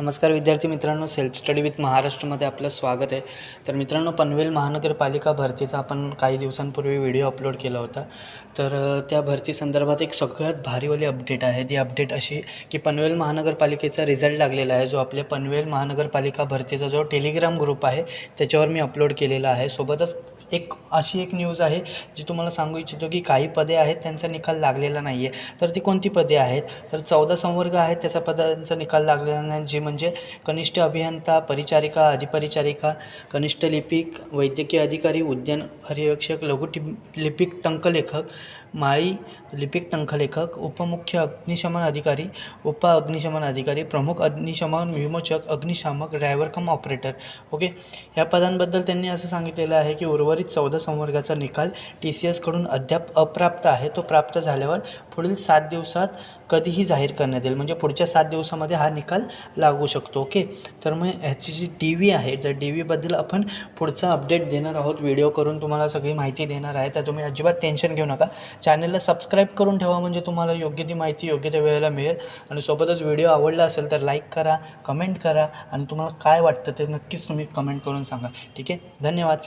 नमस्कार विद्यार्थी मित्रांनो सेल्फ स्टडी विथ महाराष्ट्रमध्ये आपलं स्वागत आहे. तर मित्रांनो पनवेल महानगरपालिका भरतीचा आपण काही दिवसांपूर्वी व्हिडिओ अपलोड केला होता. तर त्या भरती संदर्भात एक सगळ्यात भारीवाली अपडेट आहे. ती अपडेट अशी की पनवेल महानगरपालिकेचा रिझल्ट लागलेला आहे. जो आपल्या पनवेल महानगरपालिका भरतीचा जो टेलिग्राम ग्रुप आहे त्याच्यावर मी अपलोड केलेला आहे. सोबतच एक अशी एक न्यूज आहे जी तुम्हाला सांगू इच्छितो की काही पदे आहेत त्यांचा निकाल लागलेला नाही आहे तर ती कोणती पदे आहेत? तर चौदा संवर्ग आहेत त्याचा पदांचा निकाल लागलेला नाही जे म्हणजे कनिष्ठ अभियंता परिचारिका अधिपरिचारिका कनिष्ठ लिपिक वैद्यकीय अधिकारी उद्यान पर्यवेक्षक लघु लिपिक टंकलेखक माळी लिपिक टंकलेखक उपमुख्य अग्निशमन अधिकारी उप अग्निशमन अधिकारी प्रमुख अग्निशमन विमोचक अग्निशामक ड्रायव्हर कम ऑपरेटर ओके या पदांबद्दल त्यांनी असं सांगितलेलं आहे की उर्वरित चौदा संवर्गाचा निकाल टी सी एसकडून अद्याप अप्राप्त आहे. तो प्राप्त झाल्यावर पुढील सात दिवसात कधीही जाहीर करण्यात येईल. म्हणजे पुढच्या सात दिवसामध्ये हा निकाल लागू शकतो. ओके? तर मग ह्याची जी टी व्ही आहे त्या टी व्हीबद्दल आपण पुढचा अपडेट देणार आहोत. व्हिडिओ करून तुम्हाला सगळी माहिती देणार आहे. तर तुम्ही अजिबात टेन्शन घेऊ नका. चॅनलला सबस्क्राईब करून ठेवा म्हणजे तुम्हाला योग्य ती माहिती योग्य त्या वेळेला मिळेल. आणि सोबतच व्हिडिओ आवडला असेल तर लाईक करा कमेंट करा. आणि तुम्हाला काय वाटतं ते नक्कीच तुम्ही कमेंट करून सांगा. ठीक आहे? धन्यवाद.